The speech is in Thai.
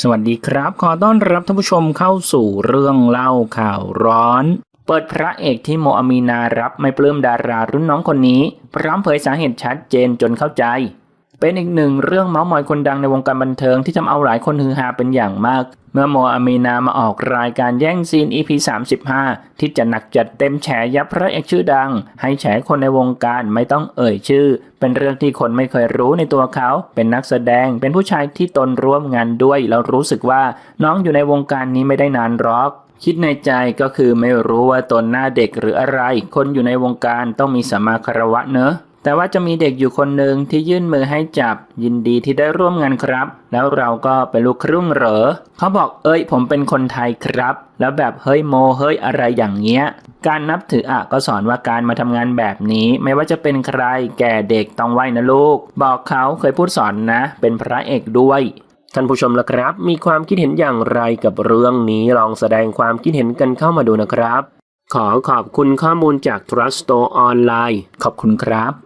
สวัสดีครับ ขอต้อนรับท่านผู้ชมเข้าสู่เรื่องเล่าข่าวร้อน เปิดพระเอกที่โมอามีนารับไม่ปลื้มดารารุ่นน้องคนนี้ พร้อมเผยสาเหตุชัดเจนจนเข้าใจ เป็นอีกหนึ่งเรื่องเมาส์มอยคนดังในวงการบันเทิงที่ทำเอาหลายคนฮือฮาเป็นอย่างมาก เมื่อโมอามีนามาออกรายการแย่งซีน EP 35 ที่จะหนักจัดเต็มแฉยับพระเอกชื่อดัง ให้แฉคนในวงการไม่ต้องเอ่ยชื่อ เป็นเรื่องที่คนไม่เคยรู้ในตัวเขา เป็นนักแสดง เป็นผู้ชายที่ตนร่วมงานด้วย แล้วรู้สึกว่าน้องอยู่ในวงการนี้ไม่ได้นานหรอกคิดในใจก็คือไม่รู้ว่าตนหน้าเด็กหรืออะไร คนอยู่ในวงการต้องมีสัมมาคารวะเนอะ แต่ว่าจะมีเด็กอยู่คนหนึ่งที่ยื่นมือให้จับ ยินดีที่ได้ร่วมงานครับ แล้วเราก็เป็นลูกครึ่งเหรอ เขาบอกเอ้ย ผมเป็นคนไทยครับ แล้วแบบเฮ้ยโมเฮ้ยอะไรอย่างเงี้ย การนับถืออะก็สอนว่าการมาทำงานแบบนี้ ไม่ว่าจะเป็นใครแก่เด็กต้องไหวนะลูก บอกเขาเคยพูดสอนนะ เป็นพระเอกด้วยท่านผู้ชมละครับ มีความคิดเห็นอย่างไรกับเรื่องนี้ลองแสดงความคิดเห็นกันเข้ามาดูนะครับ ขอขอบคุณข้อมูลจาก Trust Store ออนไลน์ขอบคุณครับ